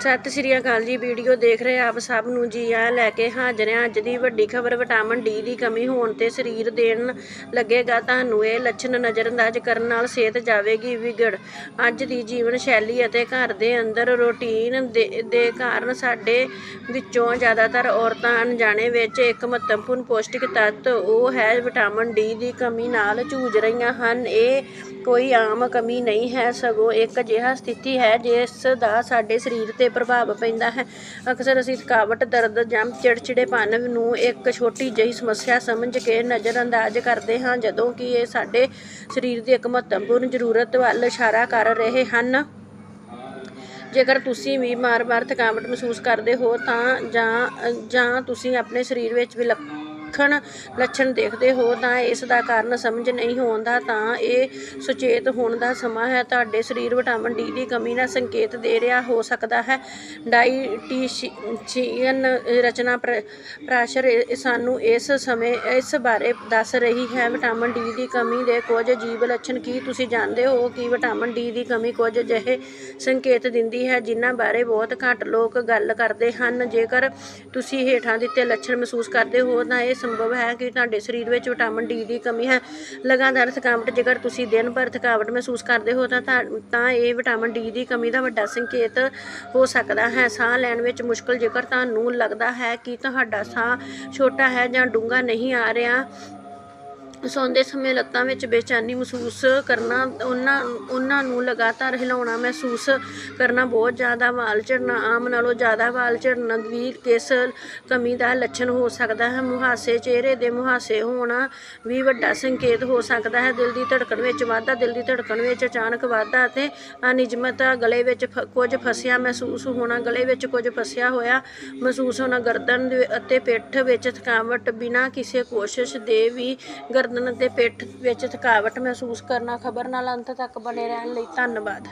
ਸਤਿ ਸ਼੍ਰੀ ਅਕਾਲ ਜੀ, ਵੀਡੀਓ ਦੇਖ ਰਹੇ ਆਪ ਸਭ ਨੂੰ ਜੀ ਆ ਲੈ ਕੇ ਹਾਜ਼ਰ ਹਾਂ ਅੱਜ ਦੀ ਵੱਡੀ ਖਬਰ, ਵਿਟਾਮਿਨ ਡੀ ਦੀ ਕਮੀ ਹੋਣ ਤੇ ਸਰੀਰ ਦੇਣ ਲੱਗੇਗਾ ਤੁਹਾਨੂੰ, ਇਹ ਲੱਛਣ ਨਜ਼ਰਅੰਦਾਜ਼ ਕਰਨ ਨਾਲ ਸਿਹਤ ਜਾਵੇਗੀ ਵਿਗੜ। ਅੱਜ ਦੀ ਜੀਵਨ ਸ਼ੈਲੀ ਅਤੇ ਘਰ ਦੇ ਅੰਦਰ ਰੁਟੀਨ ਦੇ ਦੇ ਕਾਰਨ ਸਾਡੇ ਵਿੱਚੋਂ ਜ਼ਿਆਦਾਤਰ ਔਰਤਾਂ ਅਣਜਾਣੇ ਵਿੱਚ ਇੱਕ ਮਹੱਤਵਪੂਰਨ ਪੌਸ਼ਟਿਕ ਤੱਤ ਉਹ ਹੈ ਵਿਟਾਮਿਨ ਡੀ ਦੀ ਕਮੀ ਨਾਲ ਜੂਝ ਰਹੀਆਂ ਹਨ। ਇਹ ਕੋਈ ਆਮ ਕਮੀ ਨਹੀਂ ਹੈ, ਸਗੋਂ ਇੱਕ ਅਜਿਹਾ ਸਥਿਤੀ ਹੈ ਜਿਸ ਦਾ ਸਾਡੇ ਸਰੀਰ ਤੇ ਪ੍ਰਭਾਵ ਪੈਂਦਾ ਹੈ। ਅਕਸਰ ਅਸੀਂ ਥਕਾਵਟ, ਦਰਦ ਜਾਂ ਚਿੜਚਿੜੇਪਨ ਨੂੰ ਇੱਕ ਛੋਟੀ ਜਿਹੀ ਸਮੱਸਿਆ ਸਮਝ ਕੇ ਨਜ਼ਰਅੰਦਾਜ਼ ਕਰਦੇ ਹਾਂ, ਜਦੋਂ ਕਿ ਇਹ ਸਾਡੇ ਸਰੀਰ ਦੀ ਇੱਕ ਮਹੱਤਵਪੂਰਨ ਜ਼ਰੂਰਤ ਵੱਲ ਇਸ਼ਾਰਾ ਕਰ ਰਹੇ ਹਨ। ਜੇਕਰ ਤੁਸੀਂ ਵੀ ਵਾਰ ਵਾਰ ਥਕਾਵਟ ਮਹਿਸੂਸ ਕਰਦੇ ਹੋ ਤਾਂ ਜਾਂ ਜਾਂ ਤੁਸੀਂ ਆਪਣੇ ਸਰੀਰ ਵਿੱਚ ਵਿਲੱਖਣ ਲੱਛਣ ਦੇਖਦੇ ਹੋ ਤਾਂ ਇਸ ਦਾ ਕਾਰਨ ਸਮਝ ਨਹੀਂ ਆਉਂਦਾ ਤਾਂ ਇਹ ਸੁਚੇਤ ਹੋਣ ਦਾ ਸਮਾਂ ਹੈ। ਤੁਹਾਡੇ ਸਰੀਰ ਵਿਟਾਮਿਨ ਡੀ ਦੀ ਕਮੀ ਦਾ ਸੰਕੇਤ ਦੇ ਰਿਹਾ ਹੋ ਸਕਦਾ ਹੈ। ਡਾਈਟੀਸ਼ੀਅਨ ਰਚਨਾ ਪ੍ਰ- ਪ੍ਰਾਸ਼ਰ ਸਾਨੂੰ ਇਸ ਸਮੇਂ, ਇਸ ਬਾਰੇ ਦੱਸ ਰਹੀ ਹੈ। ਵਿਟਾਮਿਨ ਡੀ ਦੀ ਕਮੀ ਦੇ ਕੁਝ ਜੀਵ ਲੱਛਣ ਕੀ ਤੁਸੀਂ ਜਾਣਦੇ ਹੋ? ਕਿ ਵਿਟਾਮਿਨ ਡੀ ਦੀ ਕਮੀ ਕੁਝ ਅਜਿਹੇ ਸੰਕੇਤ ਦਿੰਦੀ ਹੈ ਜਿਨ੍ਹਾਂ ਬਾਰੇ ਬਹੁਤ ਘੱਟ ਲੋਕ ਗੱਲ ਕਰਦੇ ਹਨ? ਜੇਕਰ ਤੁਸੀਂ ਹੇਠਾਂ ਦਿੱਤੇ ਲੱਛਣ ਮਹਿਸੂਸ ਕਰਦੇ ਹੋ ਤਾਂ ਇਹ ਸੰਭਵ ਹੈ ਕਿ ਤੁਹਾਡੇ ਸਰੀਰ ਵਿੱਚ ਵਿਟਾਮਿਨ ਡੀ ਦੀ ਕਮੀ ਹੈ। ਲਗਾਤਾਰ ਥਕਾਵਟ, ਜੇਕਰ ਤੁਸੀਂ ਦਿਨ ਭਰ ਥਕਾਵਟ ਮਹਿਸੂਸ ਕਰਦੇ ਹੋ, ਤਾਂ ਤਾਂ ਇਹ ਵਿਟਾਮਿਨ ਡੀ ਦੀ ਕਮੀ ਦਾ ਵੱਡਾ ਸੰਕੇਤ ਹੋ ਸਕਦਾ ਹੈ। ਸਾਹ ਲੈਣ ਵਿੱਚ ਮੁਸ਼ਕਲ, ਜੇਕਰ ਤੁਹਾਨੂੰ ਲੱਗਦਾ ਹੈ ਕਿ ਤੁਹਾਡਾ ਸਾਹ ਛੋਟਾ ਹੈ ਜਾਂ ਡੂੰਘਾ ਨਹੀਂ ਆ ਰਿਹਾ ਸੌਂਦੇ ਸਮੇਂ ਲੱਤਾਂ ਵਿੱਚ ਬੇਚੈਨੀ ਮਹਿਸੂਸ ਕਰਨਾ, ਉਹਨਾਂ ਉਹਨਾਂ ਨੂੰ ਲਗਾਤਾਰ ਹਿਲਾਉਣਾ ਮਹਿਸੂਸ ਕਰਨਾ ਬਹੁਤ ਜ਼ਿਆਦਾ ਵਾਲ ਝੜਨਾ, ਆਮ ਨਾਲੋਂ ਜ਼ਿਆਦਾ ਵਾਲ ਝੜਨਾ ਵੀ ਕਿਸ ਕਮੀ ਦਾ ਲੱਛਣ ਹੋ ਸਕਦਾ ਹੈ। ਮੁਹਾਸੇ, ਚਿਹਰੇ ਦੇ ਮੁਹਾਸੇ ਹੋਣਾ ਵੀ ਵੱਡਾ ਸੰਕੇਤ ਹੋ ਸਕਦਾ ਹੈ। ਦਿਲ ਦੀ ਧੜਕਣ ਵਿੱਚ ਵਾਧਾ, ਦਿਲ ਦੀ ਧੜਕਣ ਵਿੱਚ ਅਚਾਨਕ ਵਾਧਾ ਅਤੇ ਅਨਿਯਮਤਾ ਗਲੇ ਵਿੱਚ ਫ- ਕੁਝ ਫਸਿਆ ਮਹਿਸੂਸ ਹੋਣਾ, ਗਲੇ ਵਿੱਚ ਕੁਝ ਫਸਿਆ ਹੋਇਆ ਮਹਿਸੂਸ ਹੋਣਾ, ਗਰਦਨ ਦੇ ਅਤੇ ਪਿੱਠ ਵਿੱਚ ਥਕਾਵਟ ਬਿਨਾਂ ਕਿਸੇ ਕੋਸ਼ਿਸ਼ ਦੇ ਵੀ ਗਰਦਨ ਅਤੇ ਪਿੱਠ ਵਿੱਚ ਥਕਾਵਟ ਮਹਿਸੂਸ ਕਰਨਾ ਖਬਰ ਨਾਲ ਅੰਤ ਤੱਕ ਬਣੇ ਰਹਿਣ ਲਈ ਧੰਨਵਾਦ।